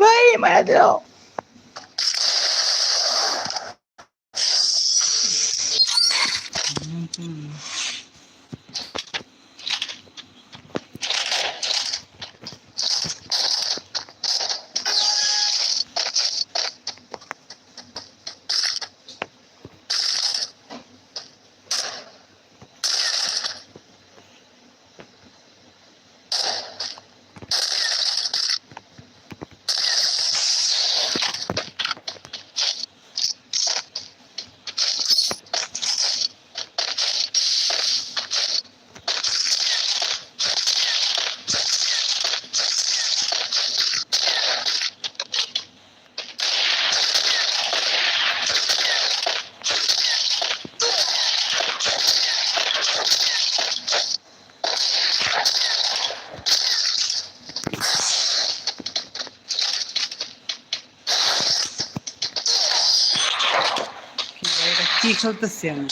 ভাই মারা দিল কি ভাই, এটা কি খেলতেছি আমি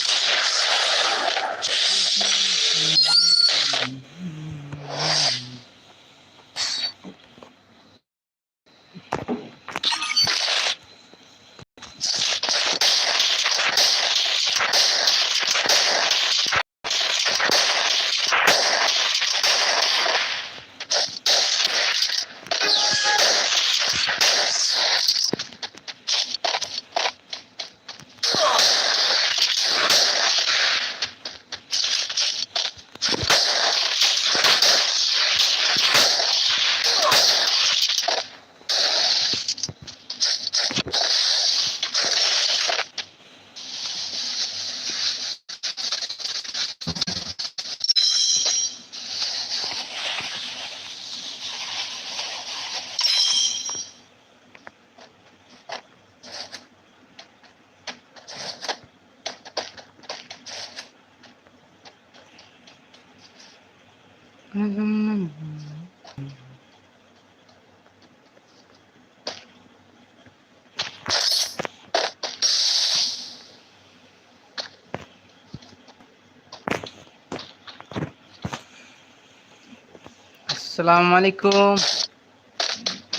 আসসালামু আলাইকুম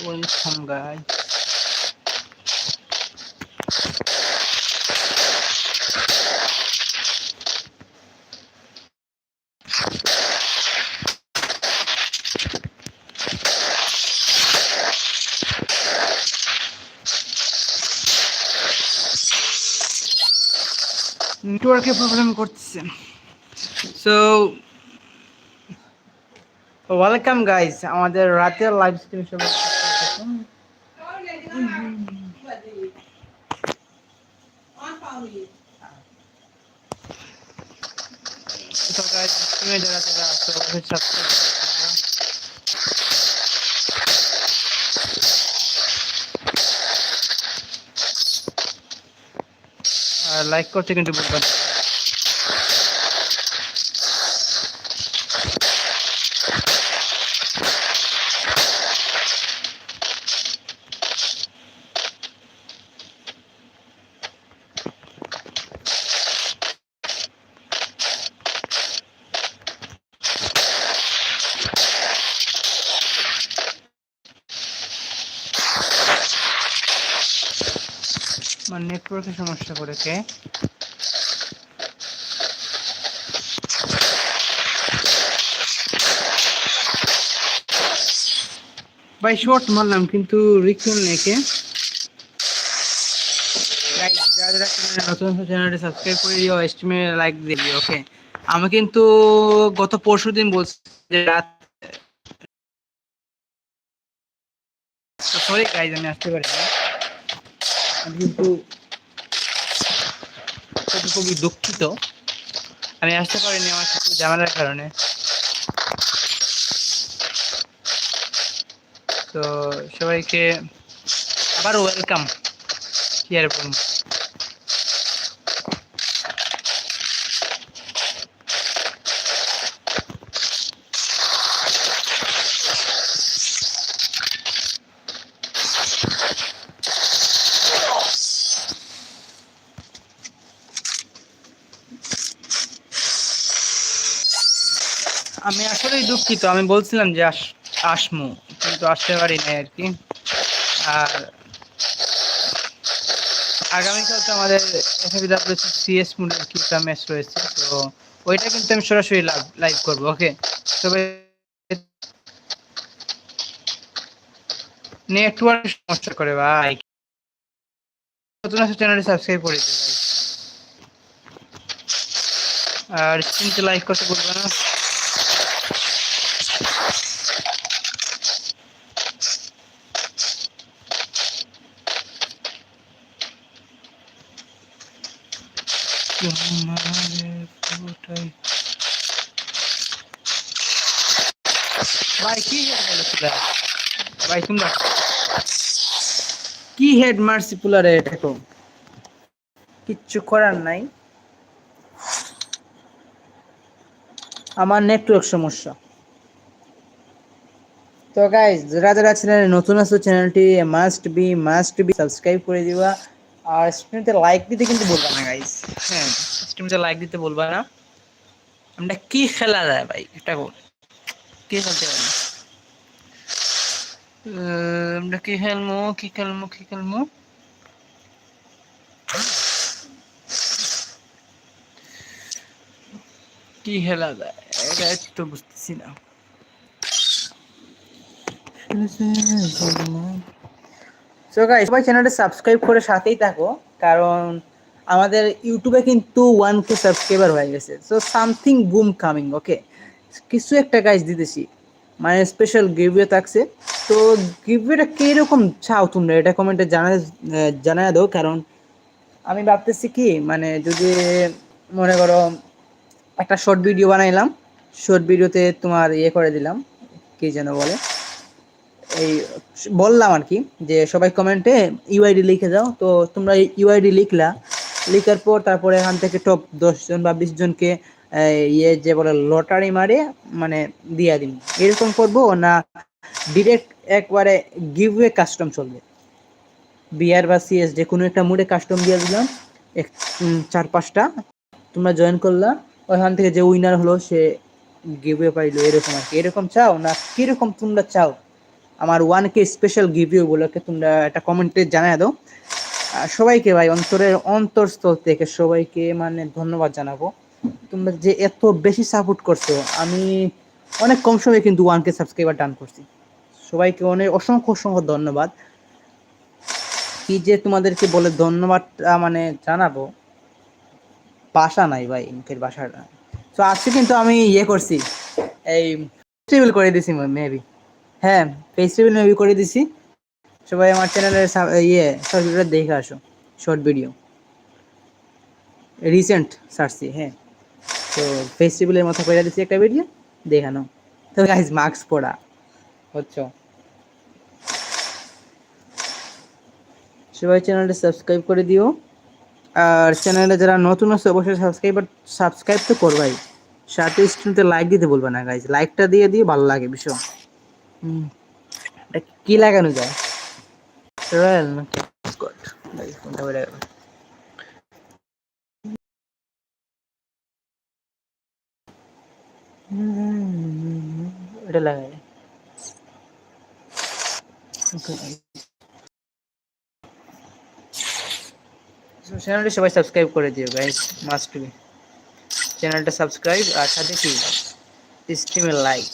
ওয়েলকাম গাই নেটওয়ার্কে প্রবলেম করতেছে। সো ওয়েলকাম গাইস আমাদের রাতের লাইভ স্ট্রিম শুরু তো গাইস স্ট্রিমে যারা যারা সাবস্ক্রাইব লাইক করতে কিন্তু ভুলবেন না। আমার সমস্যা করেছে। ভাই শর্ট মারলাম, কিন্তু রিকল নেকে লাইক দিয়ে ওকে আমি কিন্তু গত পরশু দিন বলছি যে রাত আমি আসতে পারি কিন্তু খুবই দুঃখিত। আমি আসতে পারিনি আমার কিছু ঝামেলার কারণে। তো সবাইকে আবার ওয়েলকাম কি আর বলব আমি আসলেই দুঃখিত। আমি বলছিলাম যে আস, আসমু, কিন্তু আসতে পারি নাই আর কি। আর আগামীকাল তো আমাদের সিএস মুডের কি একটা ম্যাচ রয়েছে, তো ওইটা কিন্তু আমি সরাসরি লাইভ করব ওকে তবে নেটওয়ার্ক সমস্যা করে ভাই। নতুন আছে চ্যানেলটি সাবস্ক্রাইব করে দিও ভাই। আর স্ক্রিনকে লাইক করতে ভুলবে না। কি হেড পুলারে? কিচ্ছু করার নাই। আমার নেটওয়ার্ক সমস্যা। তো গাইজ যারা যারা নতুন আছো চ্যানেলটি must be must be subscribe করে দিবা। আর স্ক্রিনতে লাইক দিতে কিন্তু বলবা না গাইজ হ্যাঁ স্ক্রিনতে লাইক দিতে বলবা না। আমরা কি খেলা যায় ভাই? এটা বল। কি খেলতে পারি? আমরা কি খেলমু? কি খেলমু? কি খেলমু? কি খেলা যায়? এটা একটু বুঝতেছি না। সো গাইস সবাই চ্যানেলটা সাবস্ক্রাইব করে সাথেই থাকো, কারণ আমাদের ইউটিউবে কিন্তু ওয়ান কে সাবস্ক্রাইবার হয়ে গেছে। So something boom coming okay কিছু একটা গাইস দিতেছি। মানে স্পেশাল গিভওয়ে থাকছে। তো গিভওয়েটা কীরকম চাও তোমরা? এটা কমেন্টে জানা জানায় দাও, কারণ আমি ভাবতেছি কি মানে যদি মনে করো একটা শর্ট ভিডিও বানাইলাম শর্ট ভিডিওতে তোমার ইয়ে করে দিলাম, কি যেন বলে? এই, বললাম আর কি, যে সবাই কমেন্টে ইউআইডি লিখে যাও। তো তোমরা ইউআইডি লিখলা। লিখার পর তারপরে এখান থেকে টপ দশজন বা বিশ জনকে ইয়ে যে বলে লটারি মারে মানে দিয়া দিন এরকম করব না ডিরেক্ট একবারে গিভওয়ে কাস্টম চলবে। বিআর বা সিএস যে কোনো একটা মুডে কাস্টম দিয়ে দিলাম। এক চার, পাঁচটা। তোমরা জয়েন করলা। ওইখান থেকে যে উইনার হলো, সে গিভওয়ে পাইলো। এরকম আর কি। এরকম চাও না কীরকম তোমরা চাও? আমার ওয়ান কে স্পেশাল গিভিউ গুলোকে তোমরা একটা কমেন্টে জানাই দাও। সবাইকে ভাই অন্তরের অন্তরস্থল থেকে সবাইকে মানে ধন্যবাদ জানাব। তোমরা যে এত বেশি সাপোর্ট করছ, আমি অনেক কম সময়ে কিন্তু ওয়ান কে সাবস্ক্রাইবার ডান করছি। সবাইকে অনেক অসংখ্য অসংখ্য ধন্যবাদ। কি যে তোমাদেরকে বলে ধন্যবাদ মানে জানাব, বাসা নাই ভাই, মুখের বাসাটা। তো আজকে কিন্তু আমি ইয়ে করছি, এই করে দিছি মেবি হ্যাঁ ফেস্টিভ্যাল মেবি করে দিছি। সবাই আমার চ্যানেলের ইয়ে শর্ট ভিডিও দেখে আসো শর্ট ভিডিও রিসেন্ট সারছি হ্যাঁ। তো ফেস্টিভ্যালের মতো করে দিছি একটা ভিডিও দেখানো তো গাইজ মাস্ক পড়া হচ্ছে সবাই চ্যানেলটা সাবস্ক্রাইব করে দিও। আর চ্যানেলে যারা নতুন আছে, অবশ্যই সাবস্ক্রাইবার সাবস্ক্রাইব তো করবাই। সাথে স্ক্রিনতে লাইক দিতে বলবে না গাইজ লাইকটা দিয়ে দিয়ে ভালো লাগে, ভীষণ। এটা কি লাগানো যায়? রয়্যাল না স্কট কোনটা সবাই সাবস্ক্রাইব করে দিও গাইস মাস্ট বি চ্যানেলটা সাবস্ক্রাইব আর সাথে কি? স্ট্রিমে লাইক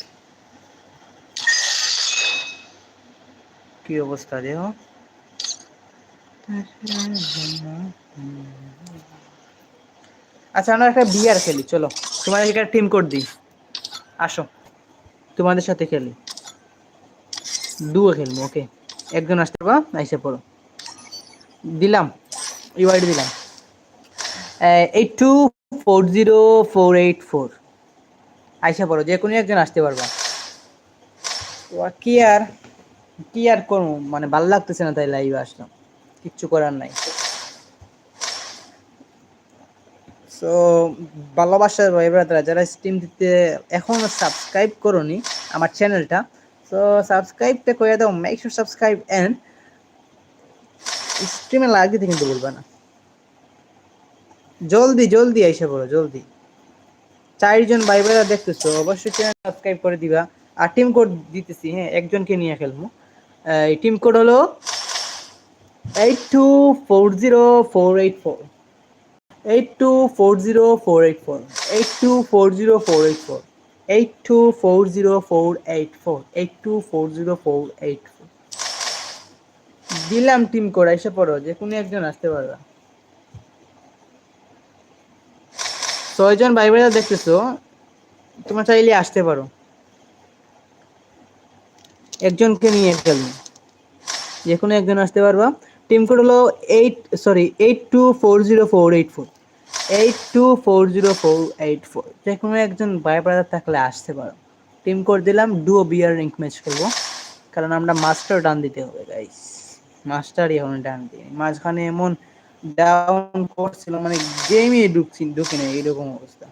কি অবস্থা দেখো আচ্ছা আমরা একটা বিয়ার খেলি, চলো। তোমাদের একটা টিম কোড দিই। আসো। তোমাদের সাথে খেলি। দুও খেলব ওকে একজন আসতে পারবা আইসে পড়ো। দিলাম। ইউআইডি দিলাম। Eight two four zero four eight four আইসা পড়ো, যে কোনো একজন আসতে পারবা। কি আর কি আর করব? মানে ভালো লাগতেছে না তাই লাইভে আসলাম। কিচ্ছু করার নাই। সো ভালোবাসার ভাই ব্রাদার যারা স্ট্রিম দিতে এখনও সাবস্ক্রাইব করনি আমার চ্যানেলটা সো সাবস্ক্রাইবটা করে দাও মেক শিওর সাবস্ক্রাইব এন্ড স্ট্রিমে লাইক দিতে কিন্তু বলবে না। জলদি জলদি এসে পড়ো, জলদি। চারজন ভাই বোনেরা দেখতেছো, অবশ্যই চ্যানেল সাবস্ক্রাইব করে দিবা। আর টিম কোড দিতেছি হ্যাঁ একজনকে নিয়ে খেলব। টিম কোড হলো eight two four zero four eight four eight two four zero four eight four eight two four zero four eight four eight two four zero four eight four eight two four zero four eight four দিলাম team code এসে পড়ো, যে কোনো একজন আসতে পারবা। ছয়জন ভাই বোনেরা দেখতেছো, তোমরা চাইলে আসতে পারো। একজনকে নিয়ে খেলব যে কোনো একজন আসতে পারবা। টিম কোড হলো eight sorry eight two four zero four eight four. Eight two four zero four eight four. যে কোনো একজন ভাই ব্রাদার থাকলে আসতে পারো। টিম কোড দিলাম ডুও বিয়ার রিঙ্ক ম্যাচ খেলব কারণ আমরা মাস্টার ডান দিতে হবে গাইস মাস্টারই এখন ডান দিই মাঝখানে এমন ডাউন করছিল মানে গেমই ঢুকছি ঢুকে নেই এরকম অবস্থা।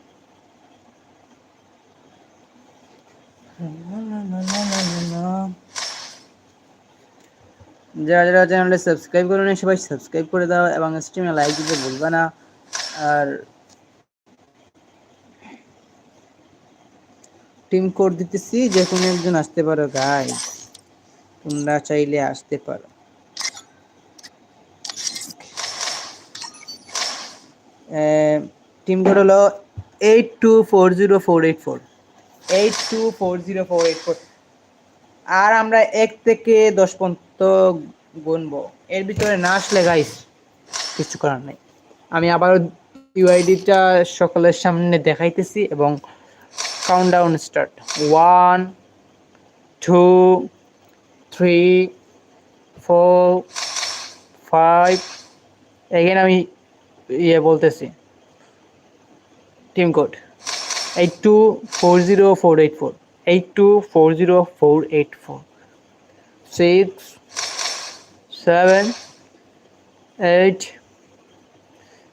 যারা যারা চ্যানেলটা সাবস্ক্রাইব করে নেই, সবাই সাবস্ক্রাইব করে দাও এবং স্ট্রিমে লাইক দিতে ভুলবে না। আর টিম কোড দিতেছি, যে কোনো একজন আসতে পারো গাই তোমরা চাইলে আসতে পারো। টিম কোড হলো eight two four zero four eight four eight two four zero four eight four আর আমরা এক থেকে দশ পর্যন্ত গুনবো। এর ভিতরে না আসলে গাইস কিছু করার নেই। আমি আবারও ইউআইডিটা সকলের সামনে দেখাইতেছি এবং countdown start one two three four five again আমি ইয়ে বলতেছি। Team code eight two four zero four eight four eight two four zero four eight four six seven eight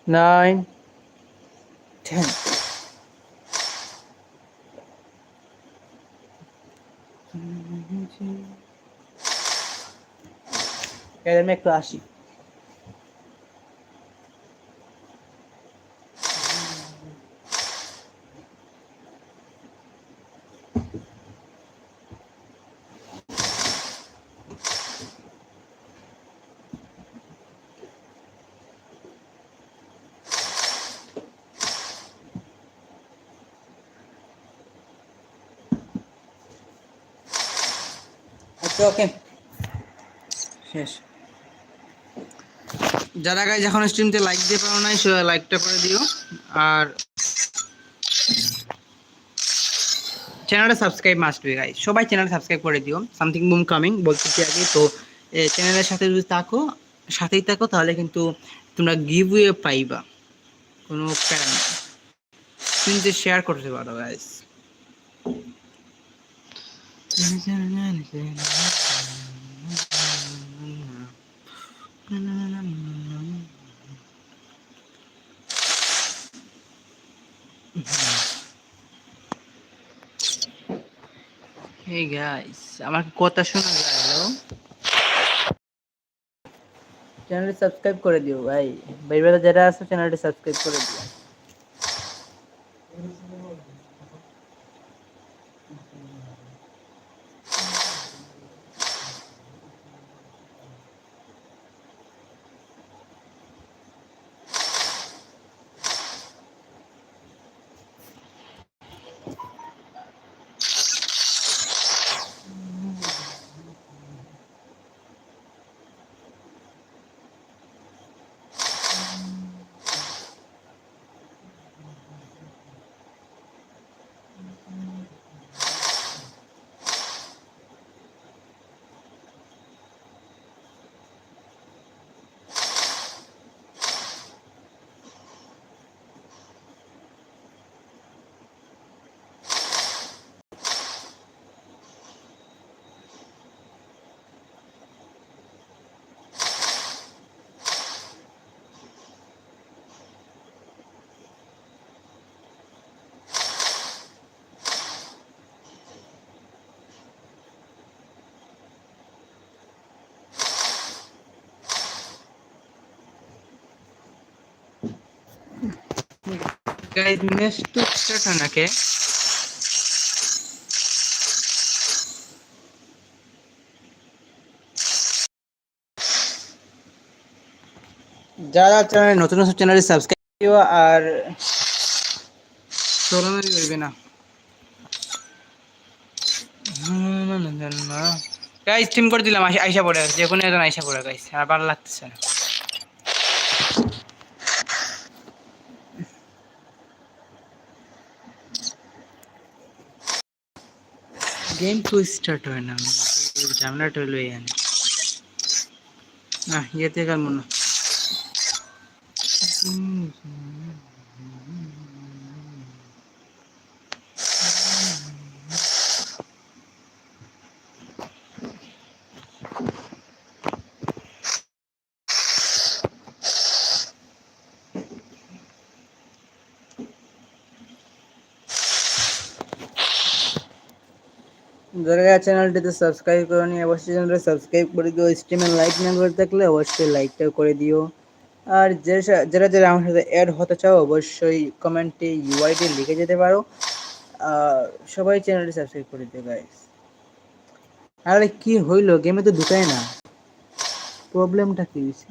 nine ten আমি একটু আসি ওকে শেষ যারা গাইজ এখন স্ট্রিমতে লাইক দিয়ে পারো নাই সে লাইকটা করে দিও। আর চ্যানেলটা সাবস্ক্রাইব মাস্ট বি গাইজ সবাই চ্যানেল সাবস্ক্রাইব করে দিও। সামথিং বুম কামিং বলতেছি আগে, তো চ্যানেলের সাথে যদি থাকো, সাথেই থাকো, তাহলে কিন্তু তোমরা গিভ ওয়ে পাইবা। কোনো প্যারা নেই। কিন্তু শেয়ার করতে পারো গাইজ Hey guys, আমার কথা শোনা যায়? হ্যালো চ্যানেলটি সাবস্ক্রাইব করে দিও ভাই। ভাই যারা আছে চ্যানেলটি সাবস্ক্রাইব করে দিও। গাইস ম্যাচ তো স্টার্ট হয় নাকি যারা চ্যানেল নতুন নতুন চ্যানেলে সাবস্ক্রাইব আর চলনা করবে না। গাইস টিম করে দিলাম আইসা- আইসা পড়ে যে কোনো একজন আইসা পড়ে গাইস আর ভালো লাগতেছে না। গেম তো স্টার্ট হয় না। ঝামেলাটা হলো এই না ইয়েতে গেল মনে যারা চ্যানেলটিতে সাবস্ক্রাইব করনি অবশ্যই চ্যানেলটা সাবস্ক্রাইব করে দিও। স্ট্রিমে লাইক না করে থাকলে অবশ্যই লাইকটা করে দিও। আর যারা যারা আমার সাথে অ্যাড হতে চাও, অবশ্যই কমেন্টে ইউআইডি লিখে যেতে পারো। সবাই চ্যানেলটি সাবস্ক্রাইব করে দিও গাইস আরে কি হইল? গেমে তো ঢুকায় না। প্রবলেমটা কি হয়েছে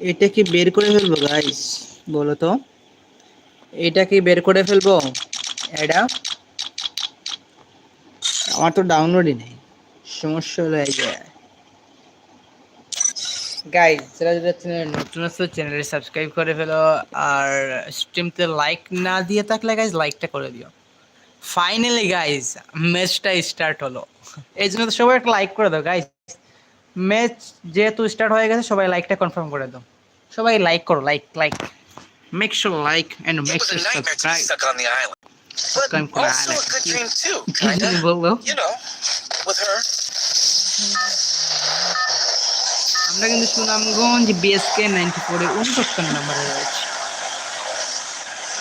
এটা কি বের করে ফেলব গাইস বলো তো। এটা কি বের করে ফেলব? এটা আমার তো ডাউনলোডই নেই। সমস্যা হলো এই যে গাইস যারা যারা চ্যানেল নতুন আছে চ্যানেলে সাবস্ক্রাইব করে ফেলো। আর স্ট্রিমতে লাইক না দিয়ে থাকলে গাইস লাইকটা করে দিও। ফাইনালি গাইস ম্যাচটা স্টার্ট হলো। এই জন্য তো সবাই একটা লাইক করে দাও গাইস ম্যাচ যেহেতু স্টার্ট হয়ে গেছে সবাই লাইকটা কনফার্ম করে দাও। সবাই লাইক করো like like make sure like and make sure subscribe good dream too, kinda. You know, with her. আমরা কিন্তু সুনামগঞ্জ বিএসকে নাইনটি ফোরে উনসত্তর নম্বরে রয়েছে।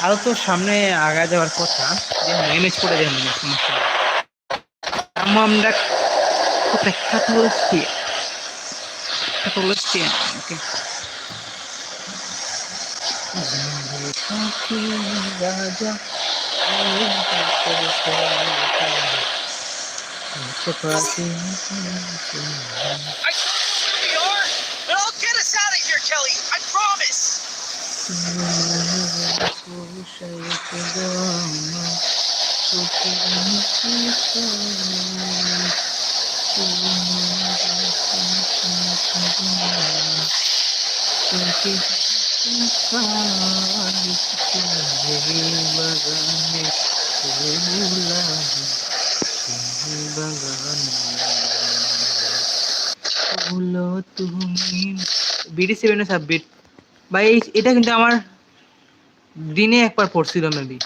আরও তো সামনে আগা যাওয়ার কথা যে ম্যানেজ করে দেন সমস্যা আমরা কাতালোস্টি ওকে। রাজা বিডি সেভেন সাবমিট ভাই এই- এটা কিন্তু আমার দিনে একবার পড়ছিল মেবি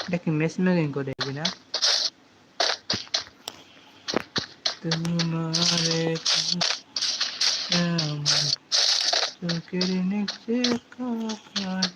এটা কি মেস মেকিং করে দিবি না আমার চোখের নিচে কাকার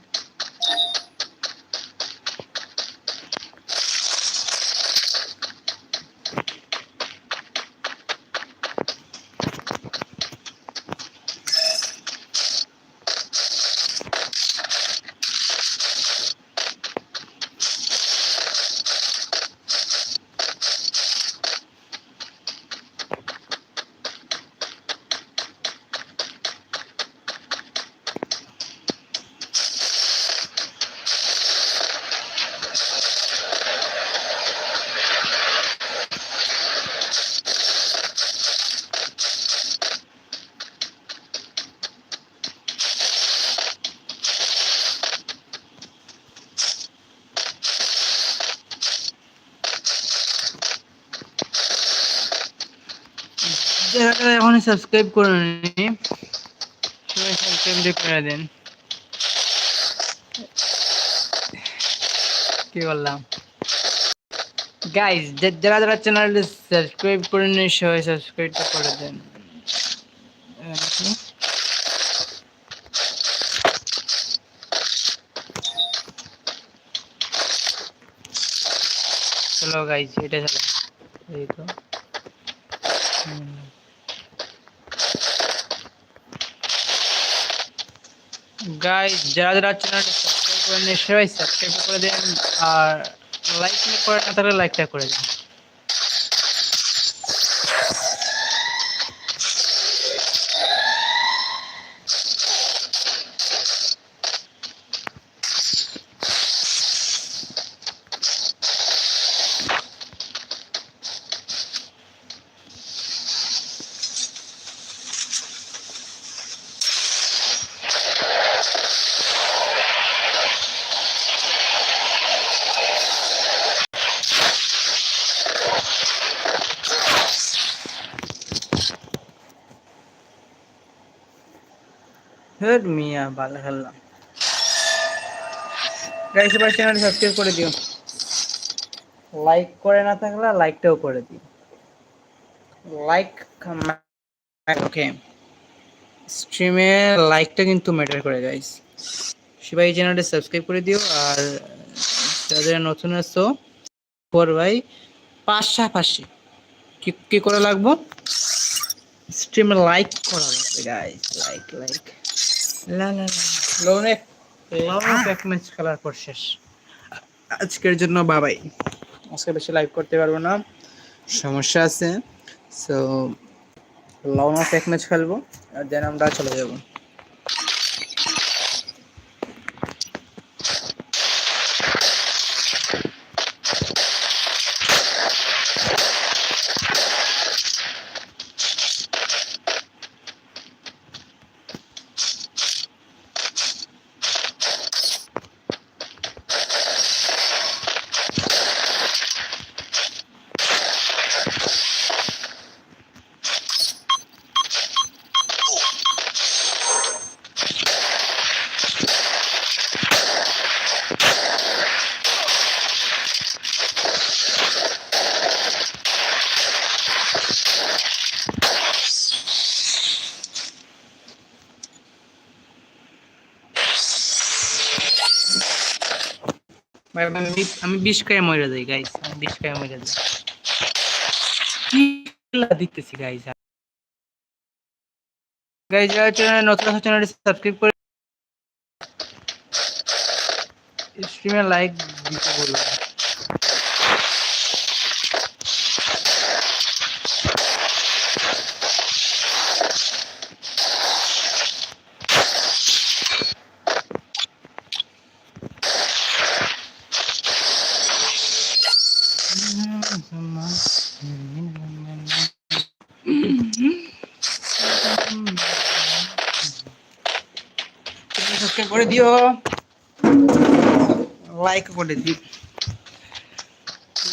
এখনই সাবস্ক্রাইব করে নি সবাই সাবস্ক্রাইব করে দেন। কি বললাম? গাইজ যারা যারা চ্যানেলটি সাবস্ক্রাইব করে নিন সবাই সাবস্ক্রাইবটা করে দেন। চলো গাইজ এটা চলো এই তো। গাইজ যারা যারা চ্যানেলটি সাবস্ক্রাইব করেন সবাই সাবস্ক্রাইব করে দেন আর লাইক করে না থাকলে লাইকটা করে দেন হেড মিয়া ভালো খেললাম গাইস সবাই চ্যানেল সাবস্ক্রাইব করে দিও। লাইক করে না থাকলে লাইকটাও করে দিও। লাইক ওকে স্ট্রিমে লাইকটা কিন্তু ম্যাটার করে গাইস সবাই এই চ্যানেলটা সাবস্ক্রাইব করে দিও, আর যাদের নতুন আসছো পর ভাই, পাশাপাশি কি কি করা লাগবো? স্ট্রিমে লাইক করা লাগবে গাইস লাইক লাইক লা লা লা। লোনে লোনে এক ম্যাচ খেলার পর শেষ। আজকের জন্য বাবাই। আজকে বেশি লাইভ করতে পারব না। সমস্যা আছে। সো লং অফ এক ম্যাচ খেলব আর দেন আমরা চলে যাব ভাই আমি বিশ কায় মরে যাই গাইস আমি বিশ কায় মরে যাই। কি খেলা দেখতেছি গাইস গাইস যারা চ্যানেল নতুন আছে চ্যানেলটি সাবস্ক্রাইব করে স্ট্রিমে লাইক দিতে বলব সাবস্ক্রাইব করে দিও লাইক করে দিও।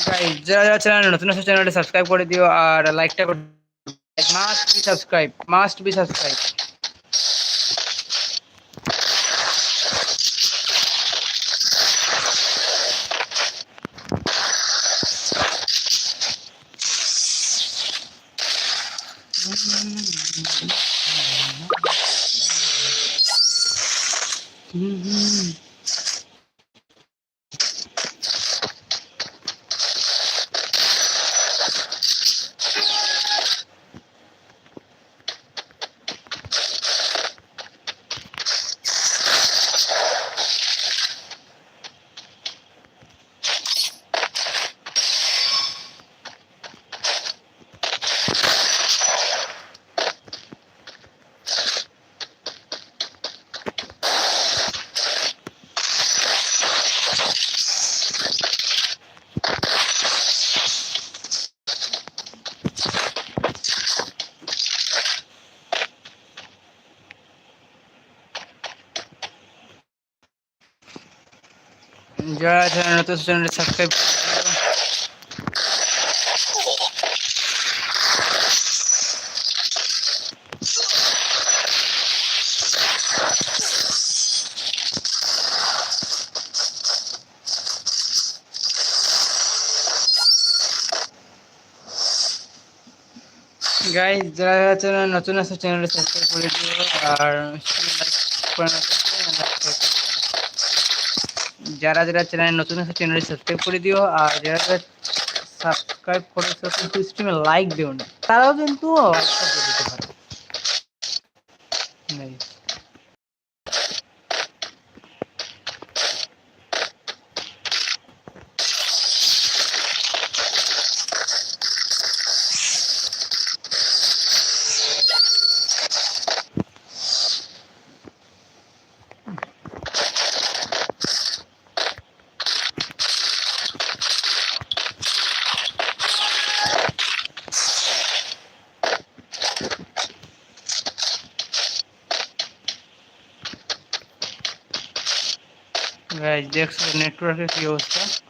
গাইস যারা যারা চ্যানেল নতুন আছে চ্যানেলটা সাবস্ক্রাইব করে দিও, আর লাইকটা must be subscribe must be subscribe তো চ্যানেলটি সাবস্ক্রাইব গাইজ যারা চ্যানেল নতুন আছে, চ্যানেলটি সাবস্ক্রাইব করে দিও। আর লাইক করে যারা যারা চ্যানেল নতুন আছে চ্যানেলটি সাবস্ক্রাইব করে দিও। আর যারা যারা সাবস্ক্রাইব করেছ, কিন্তু স্ট্রিমে লাইক দিও না। তারাও কিন্তু লাইকটা দিয়ে দিতে পারো Guys, গাইস দেখছ নেটওয়ার্কের কি অবস্থা Work